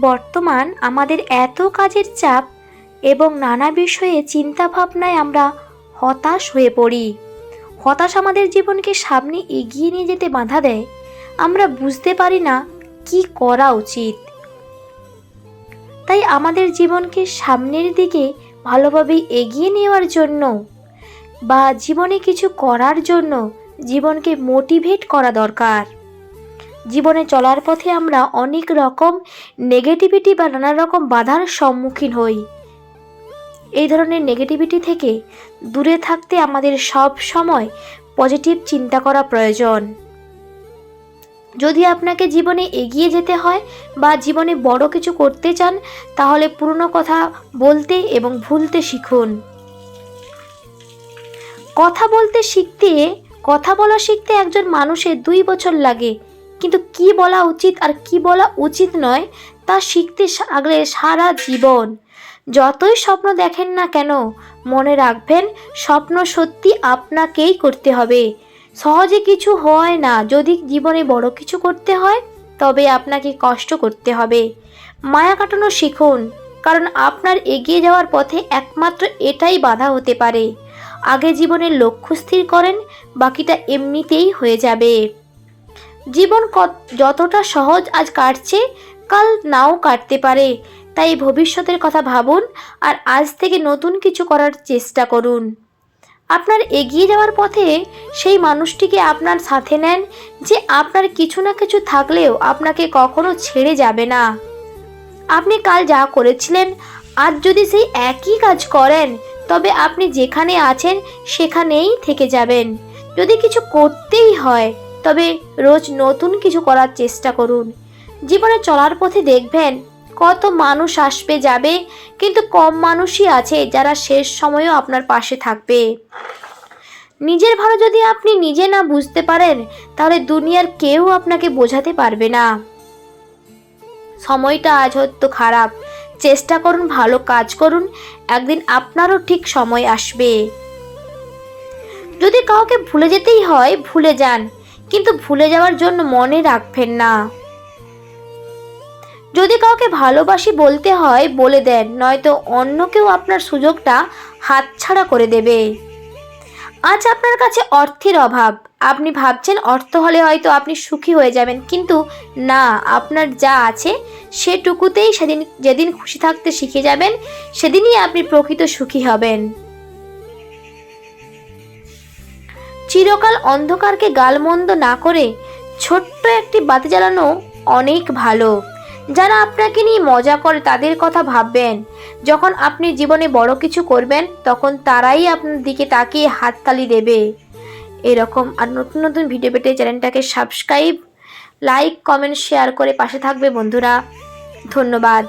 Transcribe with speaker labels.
Speaker 1: বর্তমান আমাদের এত কাজের চাপ এবং নানা বিষয়ে চিন্তা ভাবনায় আমরা হতাশ হয়ে পড়ি। হতাশ আমাদের জীবনকে সামনে এগিয়ে নিয়ে যেতে বাধা দেয়। আমরা বুঝতে পারি না কি করা উচিত। তাই আমাদের জীবনকে সামনের দিকে ভালোভাবে এগিয়ে নেওয়ার জন্য বা জীবনে কিছু করার জন্য জীবনকে মোটিভেট করা দরকার। জীবনে চলার পথে আমরা অনেক রকম নেগেটিভিটি বা নানা রকম বাধার সম্মুখীন হই। এই ধরনের নেগেটিভিটি থেকে দূরে থাকতে আমাদের সব সময় পজিটিভ চিন্তা করা প্রয়োজন। যদি আপনাকে জীবনে এগিয়ে যেতে হয় বা জীবনে বড় কিছু করতে চান, তাহলে পুরনো কথা বলতে এবং ভুলতে শিখুন। কথা বলতে শিখতে, কথা বলা শিখতে একজন মানুষের দুই বছর লাগে। কিন্তু কি বলা উচিত আর কি বলা উচিত নয়, তা শিখতে আগলে সারা জীবন। যতই স্বপ্ন দেখেন না কেন, মনে রাখবেন, স্বপ্ন সত্যি আপনাকেই করতে হবে। সহজে কিছু হয় না, যদি জীবনে বড় কিছু করতে হয়, তবে আপনাকে কষ্ট করতে হবে। মায়া কাটানো শিখুন, কারণ আপনার এগিয়ে যাওয়ার পথে একমাত্র এটাই বাধা হতে পারে। আগে জীবনের লক্ষ্য স্থির করেন, বাকিটা এমনিতেই হয়ে যাবে। জীবন যতটা সহজ আজ কাটছে, কাল নাও কাটতে পারে। তাই ভবিষ্যতের কথা ভাবুন আর আজ থেকে নতুন কিছু করার চেষ্টা করুন। আপনার এগিয়ে যাওয়ার পথে সেই মানুষটিকে আপনার সাথে নেন যে আপনার কিছু না কিছু থাকলেও আপনাকে কখনো ছেড়ে যাবে না। আপনি কাল যা করেছিলেন, আজ যদি সেই একই কাজ করেন, তবে আপনি যেখানে আছেন সেখানেই থেকে যাবেন। যদি কিছু করতেই হয় তবে রোজ নতুন কিছু করার চেষ্টা করুন। জীবনে চলার পথে দেখবেন, কত মানুষ আসবে, যাবে, কিন্তু কম মানুষই আছে যারা শেষ সময়েও আপনার পাশে থাকবে। নিজের ভালো যদি আপনি নিজে না বুঝতে পারেন, তাহলে দুনিয়ার কেউ আপনাকে বোঝাতে পারবে না। সময়টা আজ হয়তো খারাপ। চেষ্টা করুন, ভালো কাজ করুন, একদিন আপনারও ঠিক সময় আসবে। যদি কাউকে ভুলে যেতেই হয়, ভুলে যান। কিন্তু ভুলে যাওয়ার জন্য মনে রাখবেন না। যদি কাউকে ভালোবাসি বলতে হয়, বলে দেন, নয়তো অন্য কেউ আপনার সুযোগটা হাতছাড়া করে দেবে। আজ আপনার কাছে অর্থের অভাব। আপনি ভাবছেন অর্থ হলে হয়তো আপনি সুখী হয়ে যাবেন, কিন্তু না, আপনার যা আছে সেটুকুতেই সেদিন, যেদিন খুশি থাকতে শিখে যাবেন, সেদিনই আপনি প্রকৃত সুখী হবেন। চিরকাল অন্ধকারকে গালমন্দ না করে ছোট্ট একটি বাতি জ্বালানো অনেক ভালো। যারা আপনাকে নিয়ে মজা করে তাদের কথা ভাববেন। যখন আপনি জীবনে বড় কিছু করবেন, তখন তারাই আপনার দিকে তাকিয়ে হাততালি দেবে। এরকম আর নতুন নতুন ভিডিও পেতে চ্যানেলটাকে সাবস্ক্রাইব লাইক কমেন্ট শেয়ার করে পাশে থাকবে বন্ধুরা। ধন্যবাদ।